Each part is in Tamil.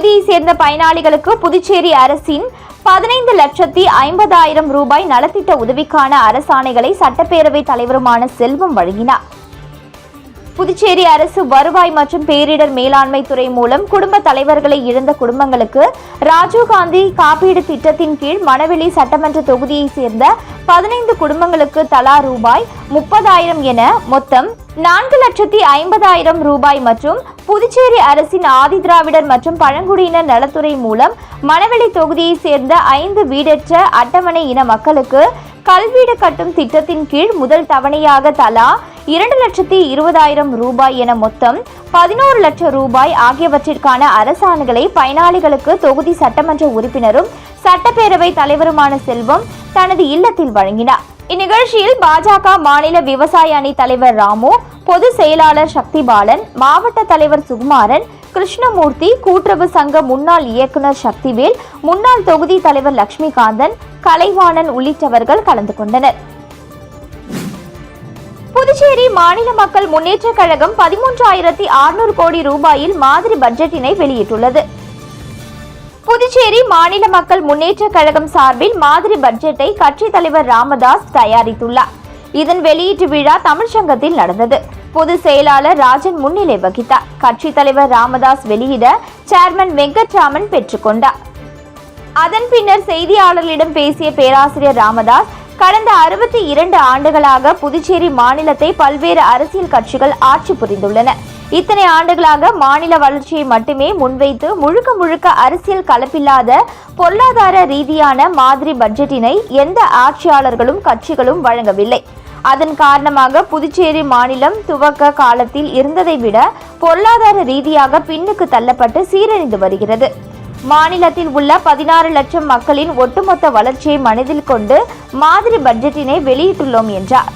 தொகுதியை சேர்ந்த பயனாளிகளுக்கு புதுச்சேரி அரசின் பதினைந்து லட்சத்தி ஐம்பதாயிரம் ரூபாய் நலத்திட்ட உதவிக்கான அரசாணைகளை சட்டப்பேரவைத் தலைவருமான செல்வம் வழங்கினார். புதுச்சேரி அரசு வருவாய் மற்றும் பேரிடர் மேலாண்மை துறை மூலம் குடும்ப தலைவர்களை இழந்த குடும்பங்களுக்கு ராஜீவ்காந்தி காப்பீடு திட்டத்தின் கீழ் மணவெளி சட்டமன்ற தொகுதியை சேர்ந்த பதினைந்து குடும்பங்களுக்கு தலா ரூபாய் முப்பதாயிரம் என மொத்தம் நான்கு லட்சத்தி ஐம்பதாயிரம் ரூபாய் மற்றும் புதுச்சேரி அரசின் ஆதிதிராவிடர் மற்றும் பழங்குடியினர் நலத்துறை மூலம் மணவெளி தொகுதியை சேர்ந்த ஐந்து வீடற்ற அட்டவணை இன மக்களுக்கு கல்வீடு கட்டும் திட்டத்தின் கீழ் முதல் தவணையாக தலா இரண்டு லட்சத்தி இருபதாயிரம் ரூபாய் என மொத்தம் பதினோரு லட்சம் ரூபாய் ஆகியவற்றிற்கான அரசாணைகளை பயனாளிகளுக்கு தொகுதி சட்டமன்ற உறுப்பினரும் சட்டப்பேரவை தலைவருமான செல்வம் தனது இல்லத்தில் வழங்கினார். இந்நிகழ்ச்சியில் பாஜக மாநில விவசாய அணி தலைவர் ராமு பொதுச் செயலாளர் சக்திபாலன் மாவட்ட தலைவர் சுகுமாரன் கிருஷ்ணமூர்த்தி கூட்டுறவு சங்க முன்னாள் இயக்குனர் சக்திவேல் முன்னாள் தொகுதி தலைவர் லட்சுமிகாந்தன் கலைவாணன் உள்ளிட்டவர்கள் கலந்து கொண்டனர். புதுச்சேரி மாநில மக்கள் முன்னேற்றக் கழகம் பதிமூன்றாயிரத்தி அறுநூறு கோடி ரூபாயில் மாதிரி பட்ஜெட்டினை வெளியிட்டுள்ளது. புதுச்சேரி மாநில மக்கள் முன்னேற்றக் கழகம் சார்பில் மாதிரி பட்ஜெட்டை கட்சித் தலைவர் ராமதாஸ் தயாரித்துள்ளார். இதன் வெளியீட்டு விழா தமிழ்ச்சங்கத்தில் நடந்தது. பொதுச் செயலாளர் ராஜன் முன்னிலை வகித்தார். கட்சித் தலைவர் ராமதாஸ் வெளியிட சேர்மன் வெங்கட்ராமன் பெற்றுக்கொண்டார் அதன் பின்னர் செய்தியாளர்களிடம் பேசிய பேராசிரியர் ராமதாஸ் கடந்த அறுபத்தி இரண்டு ஆண்டுகளாக புதுச்சேரி மாநிலத்தை பல்வேறு அரசியல் கட்சிகள் ஆட்சி புரிந்துள்ளன. இத்தனை ஆண்டுகளாக மாநில வளர்ச்சியை மட்டுமே முன்வைத்து முழுக்க முழுக்க அரசியல் கலப்பில்லாத பொருளாதார ரீதியான மாதிரி பட்ஜெட்டினை எந்த ஆட்சியாளர்களும் கட்சிகளும் வழங்கவில்லை. அதன் காரணமாக புதுச்சேரி மாநிலம் துவக்க காலத்தில் இருந்ததை விட பொருளாதார ரீதியாக பின்னுக்கு தள்ளப்பட்டு சீரழிந்து வருகிறது. மாநிலத்தில் உள்ள பதினாறு லட்சம் மக்களின் ஒட்டுமொத்த வளர்ச்சியை மனதில் கொண்டு மாதிரி பட்ஜெட்டினை வெளியிட்டுள்ளோம் என்றார்.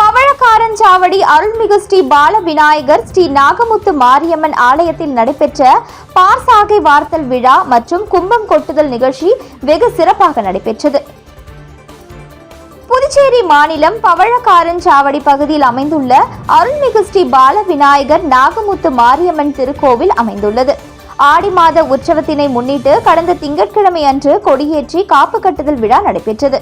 பவழக்காரஞ்சாவடி அருள்மிகு ஸ்ரீ பால விநாயகர் ஸ்ரீ நாகமுத்து மாரியம்மன் ஆலயத்தில் நடைபெற்ற பார்சாகை வார்த்தல் விழா மற்றும் கும்பம் கொட்டுதல் நிகழ்ச்சி வெகு சிறப்பாக நடைபெற்றது. புதுச்சேரி மாநிலம் பவழக்காரஞ்சாவடி பகுதியில் அமைந்துள்ள அருள்மிகு ஸ்ரீ பால விநாயகர் நாகமுத்து மாரியம்மன் திருக்கோவில் அமைந்துள்ளது. ஆடி மாத உற்சவத்தினை முன்னிட்டு கடந்த திங்கட்கிழமை அன்று கொடியேற்றி காப்பு கட்டுதல் விழா நடைபெற்றது.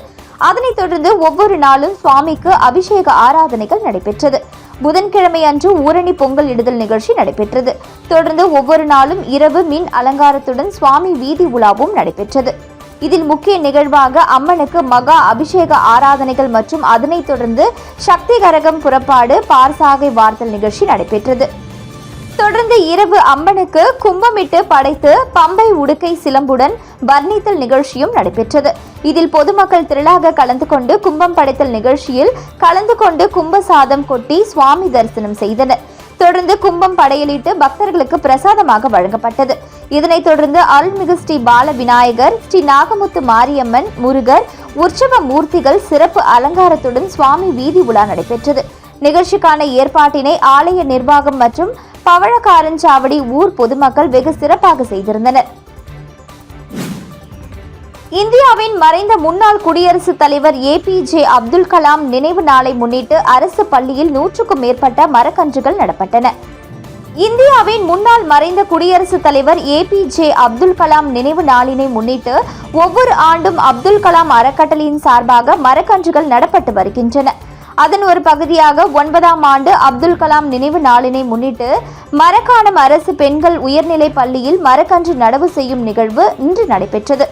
அதனைத் தொடர்ந்து ஒவ்வொரு நாளும் சுவாமிக்கு அபிஷேக ஆராதனைகள் நடைபெற்றது. புதன்கிழமை அன்று ஊரணி பொங்கல் இடுதல் நிகழ்ச்சி நடைபெற்றது. தொடர்ந்து ஒவ்வொரு நாளும் இரவு மின் அலங்காரத்துடன் சுவாமி வீதி உலாவும் நடைபெற்றது. இதில் முக்கிய நிகழ்வாக அம்மனுக்கு மகா அபிஷேக ஆராதனைகள் மற்றும் அதனைத் தொடர்ந்து சக்தி கரகம் புறப்பாடு பார்சாகை வார்த்தல் நிகழ்ச்சி நடைபெற்றது. தொடர்ந்து இரவு அம்மனுக்கு கும்பமிட்டு படைத்து பம்பை உடுக்கை சிலம்புடன் வர்ணித்தல் நிகழ்ச்சியும் நடைபெற்றது. இதில் பொதுமக்கள் திரளாக கலந்து கொண்டு கும்பம் படைத்தல் நிகழ்ச்சியில் கலந்து கொண்டு கும்ப சாதம் கொட்டி சுவாமி தரிசனம் செய்தனர். தொடர்ந்து கும்பம் படையலிட்டு பக்தர்களுக்கு பிரசாதமாக வழங்கப்பட்டது. இதனைத் தொடர்ந்து அருள்மிகு ஸ்ரீ பால விநாயகர் ஸ்ரீ நாகமுத்து மாரியம்மன் முருகர் உற்சவ மூர்த்திகள் சிறப்பு அலங்காரத்துடன் சுவாமி வீதி உலா நடைபெற்றது. நிகழ்ச்சிக்கான ஏற்பாட்டினை ஆலய நிர்வாகம் மற்றும் பவழக்காரஞ்சாவடி ஊர் பொதுமக்கள் வெகு சிறப்பாக செய்திருந்தனர். இந்தியாவின் மறைந்த முன்னாள் குடியரசுத் தலைவர் ஏபிஜே அப்துல் கலாம் நினைவு நாளை முன்னிட்டு அரசு பள்ளியில் நூற்றுக்கும் மேற்பட்ட மரக்கன்றுகள் நடப்பட்டன. இந்தியாவின் முன்னாள் மறைந்த குடியரசுத் தலைவர் ஏபிஜே அப்துல் கலாம் நினைவு நாளினை முன்னிட்டு ஒவ்வொரு ஆண்டும் அப்துல் கலாம் அறக்கட்டளையின் சார்பாக மரக்கன்றுகள் நடப்பட்டு வருகின்றன. அதன் ஒரு பகுதியாக ஒன்பதாம் ஆண்டு அப்துல் கலாம் நினைவு நாளினை முன்னிட்டு மரக்காணம் அரசு பெண்கள் உயர்நிலைப் பள்ளியில் மரக்கன்று நடவு செய்யும் நிகழ்வு இன்று நடைபெற்றது.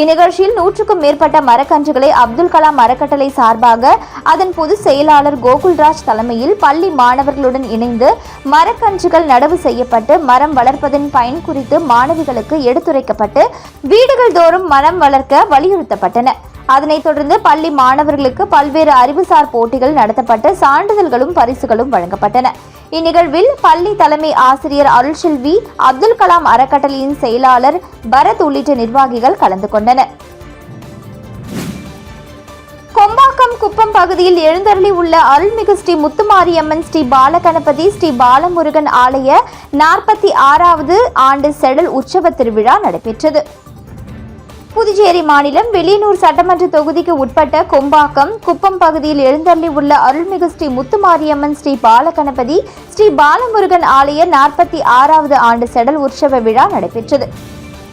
இந்நிகழ்ச்சியில் நூற்றுக்கும் மேற்பட்ட மரக்கன்றுகளை அப்துல் கலாம் அறக்கட்டளை சார்பாக அதன் பொதுச் செயலாளர் கோகுல்ராஜ் தலைமையில் பள்ளி மாணவர்களுடன் இணைந்து மரக்கன்றுகள் நடவு செய்யப்பட்டு மரம் வளர்ப்பதன் பயன் குறித்து மாணவிகளுக்கு எடுத்துரைக்கப்பட்டு வீடுகள் தோறும் மரம் வளர்க்க வலியுறுத்தப்பட்டன. அதனைத் தொடர்ந்து பள்ளி மாணவர்களுக்கு பல்வேறு அறிவுசார் போட்டிகள் நடத்தப்பட்டு சான்றிதழ்களும் பரிசுகளும் வழங்கப்பட்டன. இந்நிகழ்வில் பள்ளி தலைமை ஆசிரியர் அருள்செல்வி அப்துல் கலாம் அறக்கட்டளையின் செயலாளர் பரத் உள்ளிட்ட நிர்வாகிகள் கலந்து கொண்டனர். கொம்பாக்கம் குப்பம் பகுதியில் எழுந்தருளி உள்ள அருள்மிகு ஸ்ரீ முத்துமாரியம்மன் ஸ்ரீ பாலகணபதி ஸ்ரீ பாலமுருகன் ஆலய நாற்பத்தி ஆறாவது ஆண்டு செடல் உற்சவ திருவிழா நடைபெற்றது. புதுச்சேரி மாநிலம் வெளியனூர் சட்டமன்ற தொகுதிக்கு உட்பட்ட கொம்பாக்கம் குப்பம் பகுதியில் எழுந்தள்ளி உள்ள அருள்மிகு ஸ்ரீ முத்துமாரியம்மன் ஸ்ரீ பாலகணபதி ஸ்ரீ பாலமுருகன் ஆலய நாற்பத்தி ஆறாவது ஆண்டு செடல் உற்சவ விழா நடைபெற்றது.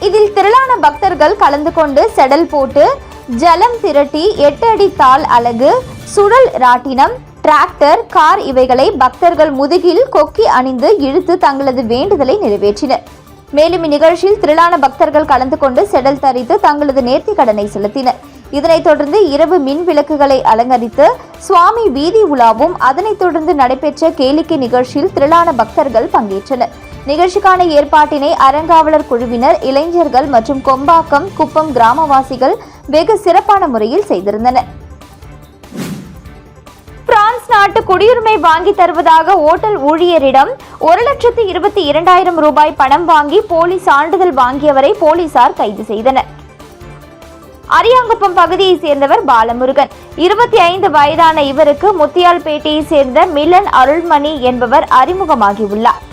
இதில் திரளான பக்தர்கள் கலந்து கொண்டு செடல் போட்டு ஜலம் திரட்டி எட்டு அடி தாள் அலகு சுழல் ராட்டினம் டிராக்டர் கார் இவைகளை பக்தர்கள் முதுகில் கொக்கி அணிந்து இழுத்து தங்களது வேண்டுதலை நிறைவேற்றினர். மேலும் இந்நிகழ்ச்சியில் திரளான பக்தர்கள் கலந்து கொண்டு செடல் தரித்து தங்களது நேர்த்தி கடனை செலுத்தினர். இதனைத் தொடர்ந்து இரவு மின் விளக்குகளை அலங்கரித்து சுவாமி வீதி உலாவும் அதனைத் தொடர்ந்து நடைபெற்ற கேளிக்கை நிகழ்ச்சியில் திரளான பக்தர்கள் பங்கேற்றனர். நிகழ்ச்சிக்கான ஏற்பாட்டினை அறங்காவலர் குழுவினர் இளைஞர்கள் மற்றும் கொம்பாக்கம் குப்பம் கிராமவாசிகள் வெகு சிறப்பான முறையில் செய்திருந்தனர். பிரான்ஸ் நாட்டு குடியுரிமை வாங்கி தருவதாக ஓட்டல் ஊழியரிடம் ஒரு லட்சத்து இருபத்தி இரண்டாயிரம் ரூபாய் பணம் வாங்கி போலி சான்றிதழ் வாங்கியவரை போலீசார் கைது செய்தனர். அரியாங்குப்பம் பகுதியை சேர்ந்தவர் பாலமுருகன். இருபத்தி ஐந்து வயதான இவருக்கு முத்தியால்பேட்டையை சேர்ந்த மிலன் அருள்மணி என்பவர் அறிமுகமாகியுள்ளார்.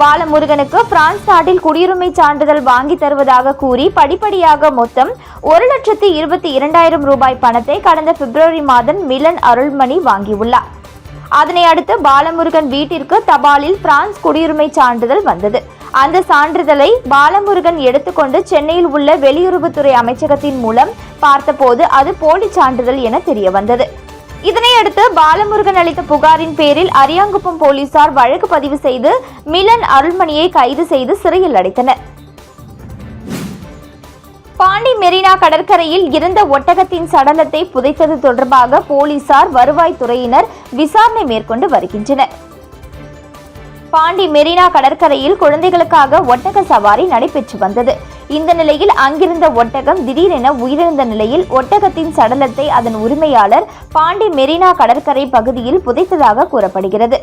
பாலமுருகனுக்கு பிரான்ஸ் நாட்டில் குடியுரிமை சான்றிதழ் வாங்கி தருவதாக கூறி படிப்படியாக மொத்தம் ஒரு லட்சத்து இருபத்தி இரண்டாயிரம் ரூபாய் பணத்தை கடந்த பிப்ரவரி மாதம் மிலன் அருள்மணி வாங்கியுள்ளார். அதனை அடுத்து பாலமுருகன் வீட்டிற்கு தபாலில் பிரான்ஸ் குடியுரிமை சான்றிதழ் வந்தது. அந்த சான்றிதழை பாலமுருகன் எடுத்துக்கொண்டு சென்னையில் உள்ள வெளியுறவுத்துறை அமைச்சகத்தின் மூலம் பார்த்தபோது அது போலி சான்றிதழ் என தெரிய வந்தது இதனையடுத்து பாலமுருகன் அளித்த புகாரின் பேரில் அரியாங்குப்பம் போலீசார் வழக்கு பதிவு செய்து மிலன் அருள்மணியை கைது செய்து சிறையில் அடைத்தனர். பாண்டி மெரினா கடற்கரையில் இருந்த ஒட்டகத்தின் சடலத்தை புதைத்தது தொடர்பாக போலீசார் வருவாய்த்துறையினர் விசாரணை மேற்கொண்டு வருகின்றனர். பாண்டி மெரினா கடற்கரையில் குழந்தைகளுக்காக ஒட்டக சவாரி நடைபெற்று வந்தது. இந்த நிலையில் அங்கிருந்த ஒட்டகம் திடீரென உயிரிழந்த நிலையில் ஒட்டகத்தின் சடலத்தை அதன் உரிமையாளர் பாண்டி மெரினா கடற்கரை பகுதியில் புதைத்ததாக கூறப்படுகிறது.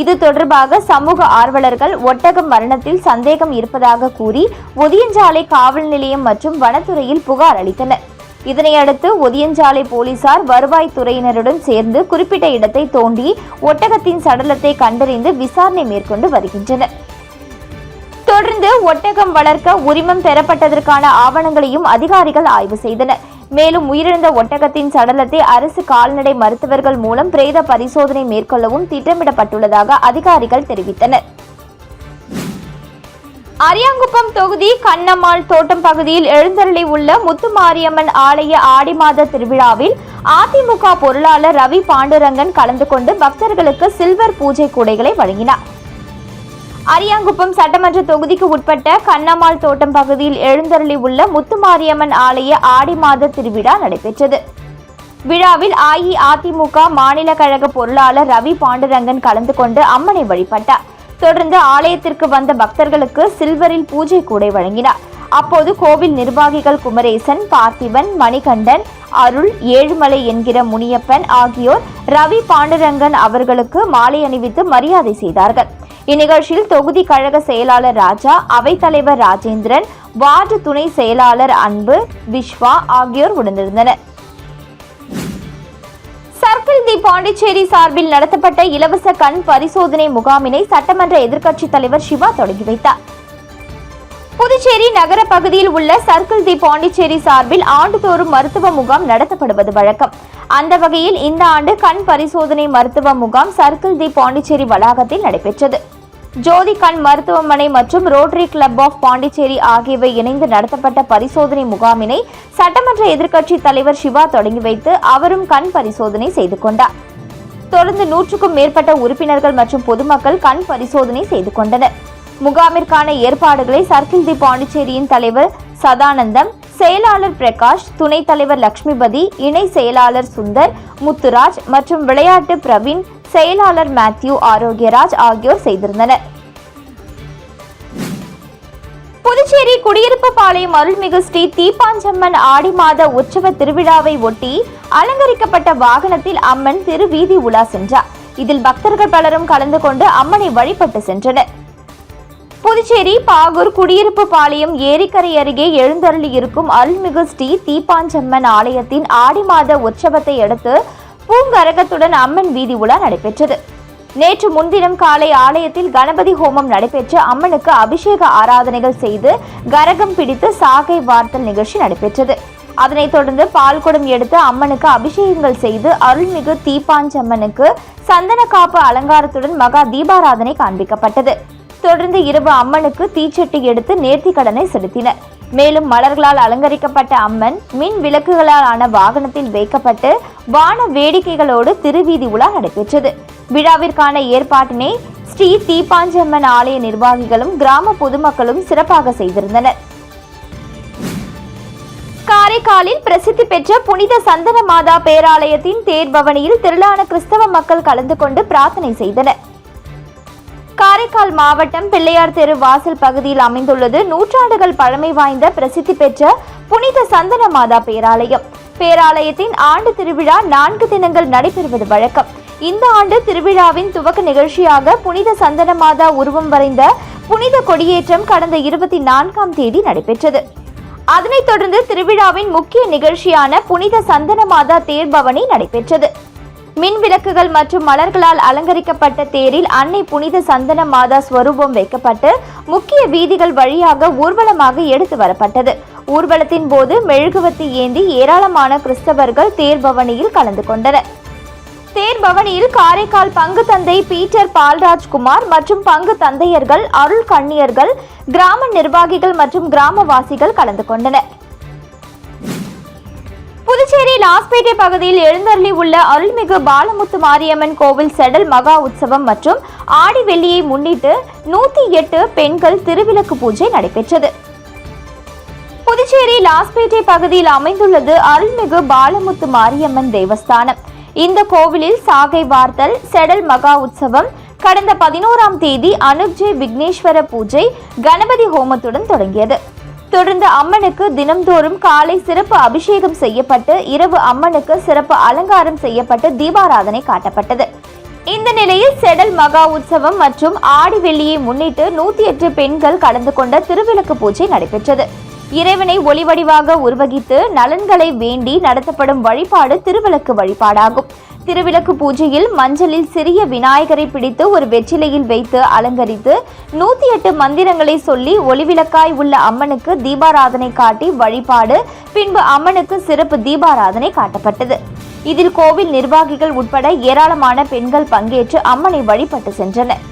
இது தொடர்பாக சமூக ஆர்வலர்கள் ஒட்டகம் மரணத்தில் சந்தேகம் இருப்பதாக கூறி ஒதியஞ்சாலை காவல் நிலையம் மற்றும் வனத்துறையில் புகார் அளித்தனர். இதனையடுத்து ஒதியஞ்சாலை போலீசார் வருவாய்த்துறையினருடன் சேர்ந்து குறிப்பிட்ட இடத்தை தோண்டி ஒட்டகத்தின் சடலத்தை கண்டறிந்து விசாரணை மேற்கொண்டு வருகின்றனர். தொடர்ந்து ஒட்டகம் வளர்க்க உரிமம் பெறப்பட்டதற்கான ஆவணங்களையும் அதிகாரிகள் ஆய்வு செய்தனர். மேலும் உயிரிழந்த ஒட்டகத்தின் சடலத்தை அரசு கால்நடை மருத்துவர்கள் மூலம் பிரேத பரிசோதனை மேற்கொள்ளவும் திட்டமிடப்பட்டுள்ளதாக அதிகாரிகள் தெரிவித்தனர். அரியாங்குப்பம் தொகுதி கண்ணம்மாள் தோட்டம் பகுதியில் எழுந்தருளி உள்ள முத்துமாரியம்மன் ஆலய ஆடி மாத திருவிழாவில் அதிமுக பொருளாளர் ரவி பாண்டுரங்கன் கலந்து கொண்டு பக்தர்களுக்கு சில்வர் பூஜை கூடைகளை வழங்கினார். அரியாங்குப்பம் சட்டமன்ற தொகுதிக்கு உட்பட்ட கண்ணம்மாள் தோட்டம் பகுதியில் எழுந்தருளி உள்ள முத்துமாரியம்மன் ஆலய ஆடி மாத திருவிழா நடைபெற்றது. விழாவில் அஇஅதிமுக மாநில கழக பொருளாளர் ரவி பாண்டுரங்கன் கலந்து கொண்டு அம்மனை வழிபட்டார். தொடர்ந்து ஆலயத்திற்கு வந்த பக்தர்களுக்கு சில்வரில் பூஜை கூடை வழங்கினார். அப்போது கோவில் நிர்வாகிகள் குமரேசன் பார்த்திபன் மணிகண்டன் அருள் ஏழுமலை என்கிற முனியப்பன் ஆகியோர் ரவி பாண்டுரங்கன் அவர்களுக்கு மாலை அணிவித்து மரியாதை செய்தார்கள். இந்நிகழ்ச்சியில் தொகுதி கழக செயலாளர் ராஜா அவைத்தலைவர் ராஜேந்திரன் வார்டு துணை செயலாளர் அன்பு விஸ்வா ஆகியோர் உடனிருந்தனர். சர்க்கிள் தி பாண்டிச்சேரி சார்பில் நடத்தப்பட்ட இலவச கண் பரிசோதனை முகாமினை சட்டமன்ற எதிர்க்கட்சித் தலைவர் சிவா தொடங்கி வைத்தார். புதுச்சேரி நகர பகுதியில் உள்ள சர்க்கிள் தி பாண்டிச்சேரி சார்பில் ஆண்டுதோறும் மருத்துவ முகாம் நடத்தப்படுவது வழக்கம். அந்த வகையில் இந்த ஆண்டு கண் பரிசோதனை மருத்துவ முகாம் சர்க்கிள் தி பாண்டிச்சேரி வளாகத்தில் நடைபெற்றது. ஜோதி கண் மருத்துவமனை மற்றும் ரோட்டரி கிளப் ஆஃப் பாண்டிச்சேரி ஆகியவை இணைந்து நடத்தப்பட்ட பரிசோதனை முகாமினை சட்டமன்ற எதிர்க்கட்சி தலைவர் சிவா தொடங்கி வைத்து அவரும் கண் பரிசோதனை செய்து கொண்டார். தொடர்ந்து நூற்றுக்கும் மேற்பட்ட உறுப்பினர்கள் மற்றும் பொதுமக்கள் கண் பரிசோதனை செய்து கொண்டனர். முகாமிற்கான ஏற்பாடுகளை சர்க்கிள் தி பாண்டிச்சேரியின் தலைவர் சதானந்தம் செயலாளர் பிரகாஷ் துணைத் தலைவர் லக்ஷ்மிபதி இணை செயலாளர் சுந்தர் முத்துராஜ் மற்றும் விளையாட்டு பிரவீன் செயலாளர் மேத்யூ ஆரோக்கியராஜ் ஆகியோர் செய்திருந்தனர். புதுச்சேரி குடியிருப்பு பாளையம் அருள்மிகு ஸ்ரீ தீப்பாஞ்சம்மன் ஆடி மாத உற்சவ திருவிழாவை ஒட்டி அலங்கரிக்கப்பட்ட வாகனத்தில் அம்மன் திருவீதி உலா சென்றார். இதில் பக்தர்கள் பலரும் கலந்து கொண்டு அம்மனை வழிபட்டு சென்றனர். புதுச்சேரி பாகூர் குடியிருப்பு பாளையம் ஏரிக்கரை அருகே எழுந்தருளி இருக்கும் அருள்மிகு ஸ்ரீ தீப்பாஞ்சம்மன் ஆலயத்தின் ஆடி மாத உற்சவத்தை அடுத்து பூங்கரகத்துடன் அம்மன் வீதி உலா நடைபெற்றது. நேற்று முன்தினம் காலை ஆலயத்தில் கணபதி ஹோமம் நடைபெற்று அம்மனுக்கு அபிஷேக ஆராதனைகள் செய்து கரகம் பிடித்து சாகை வார்த்தல் நிகழ்ச்சி நடைபெற்றது. அதனைத் தொடர்ந்து பால்குடம் எடுத்து அம்மனுக்கு அபிஷேகங்கள் செய்து அருள்மிகு தீப்பாஞ்சம்மனுக்கு சந்தன காப்பு அலங்காரத்துடன் மகா தீபாராதனை காண்பிக்கப்பட்டது. தொடர்ந்து இரவு அம்மனுக்கு தீச்சட்டி எடுத்து நேர்த்தி கடனை செலுத்தினர். மேலும் மலர்களால் அலங்கரிக்கப்பட்ட அம்மன் மின் விளக்குகளால் ஆன வாகனத்தில் வைக்கப்பட்டு வான வேடிக்கைகளோடு திருவீதி உலா நடைபெற்றது. விழாவிற்கான ஏற்பாட்டினை ஸ்ரீ தீப்பாஞ்சம்மன் ஆலய நிர்வாகிகளும் கிராம பொதுமக்களும் சிறப்பாக செய்திருந்தனர். காரைக்காலில் பிரசித்தி பெற்ற புனித சந்தன மாதா பேராலயத்தின் தேர்பவனியில் திரளான கிறிஸ்தவ மக்கள் கலந்து கொண்டு பிரார்த்தனை செய்தனர். காரைக்கால் மாவட்டம் பிள்ளையார் தெரு வாசல் பகுதியில் அமைந்துள்ளது. நூற்றாண்டுகள் பழமை வாய்ந்த பிரசித்தி பெற்ற புனித சந்தன மாதா பேராலயம். பேராலயத்தின் ஆண்டு திருவிழா நான்கு தினங்கள் நடைபெறுவது வழக்கம். இந்த ஆண்டு திருவிழாவின் துவக்க நிகழ்ச்சியாக புனித சந்தன மாதா உருவம் வரைந்த புனித கொடியேற்றம் கடந்த இருபத்தி நான்காம் தேதி நடைபெற்றது. அதனைத் தொடர்ந்து திருவிழாவின் முக்கிய நிகழ்ச்சியான புனித சந்தன மாதா தேர்பவனி நடைபெற்றது. மின் விளக்குகள் மற்றும் மலர்களால் அலங்கரிக்கப்பட்ட தேரில் அன்னை புனித சந்தன மாதா ஸ்வரூபம் வைக்கப்பட்டு முக்கிய வீதிகள் வழியாக ஊர்வலமாக எடுத்து வரப்பட்டது. ஊர்வலத்தின் போது மெழுகுவத்தி ஏந்தி ஏராளமான கிறிஸ்தவர்கள் தேர்பவனியில் கலந்து கொண்டனர். தேர்பவனியில் காரைக்கால் பங்கு தந்தை பீட்டர் பால்ராஜ்குமார் மற்றும் பங்கு தந்தையர்கள் அருள் கண்ணியர்கள் கிராம நிர்வாகிகள் மற்றும் கிராமவாசிகள் கலந்து கொண்டனர். புதுச்சேரி லாஸ்பேட்டை பகுதியில் எழுந்தருளி உள்ள அருள்மிகு பாலமுத்து மாரியம்மன் கோவில் செடல் மகா உற்சவம் மற்றும் ஆடி வெள்ளியை முன்னிட்டு நூத்தி எட்டு பெண்கள் திருவிளக்கு பூஜை நடைபெற்றது. புதுச்சேரி லாஸ்பேட்டை பகுதியில் அமைந்துள்ளது அருள்மிகு பாலமுத்து மாரியம்மன் தேவஸ்தானம். இந்த கோவிலில் சாகை வார்த்தல் செடல் மகா உற்சவம் கடந்த பதினோராம் தேதி அனுஜே விக்னேஸ்வர பூஜை கணபதி ஹோமத்துடன் தொடங்கியது. தொடர்ந்து அம்மனுக்கு தினம்தோறும் காலை சிறப்பு அபிஷேகம் செய்யப்பட்டு இரவு அம்மனுக்கு சிறப்பு அலங்காரம் செய்யப்பட்டு தீபாராதனை காட்டப்பட்டது. இந்த நிலையில் செடல் மகா உற்சவம் மற்றும் ஆடி வெள்ளியை முன்னிட்டு நூத்தி எட்டு பெண்கள் கலந்து கொண்ட திருவிளக்கு பூஜை நடைபெற்றது. இறைவனை ஒளிவடிவாக உருவகித்து நலன்களை வேண்டி நடத்தப்படும் வழிபாடு திருவிளக்கு வழிபாடாகும். திருவிளக்கு பூஜையில் மஞ்சளில் சிறிய விநாயகரை பிடித்து ஒரு வெற்றிலையில் வைத்து அலங்கரித்து நூத்தி எட்டு மந்திரங்களை சொல்லி ஒளிவிளக்காய் உள்ள அம்மனுக்கு தீபாராதனை காட்டி வழிபாடு. பின்பு அம்மனுக்கு சிறப்பு தீபாராதனை காட்டப்பட்டது. இதில் கோவில் நிர்வாகிகள் உட்பட ஏராளமான பெண்கள் பங்கேற்று அம்மனை வழிபட்டு சென்றனர்.